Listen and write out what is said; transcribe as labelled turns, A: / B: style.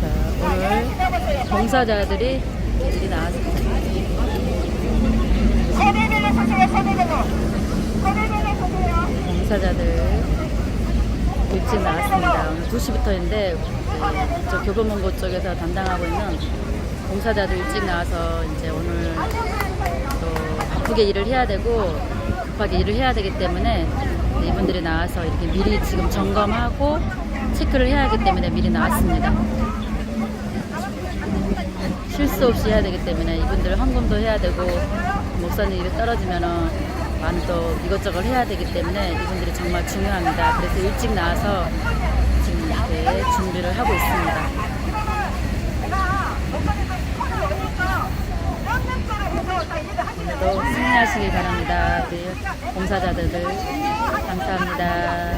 A: 자, 오늘 봉사자들이 일이 나왔습니다. 봉사자들 일찍 나왔습니다. 오늘 2시부터인데 저 교보문고 쪽에서 담당하고 있는 봉사자들 일찍 나와서 이제 오늘 또 바쁘게 일을 해야 되고 급하게 일을 해야 되기 때문에 이분들이 나와서 이렇게 미리 지금 점검하고 체크를 해야 하기 때문에 미리 나왔습니다. 실수 없이 해야 되기 때문에 이분들 헌금도 해야 되고 목사님 일이 떨어지면은 많은 또 이것저것 해야 되기 때문에 이분들이 정말 중요합니다. 그래서 일찍 나와서 지금 이렇게 준비를 하고 있습니다. 오늘도 승리하시길 바랍니다. 우리 봉사자들들 감사합니다.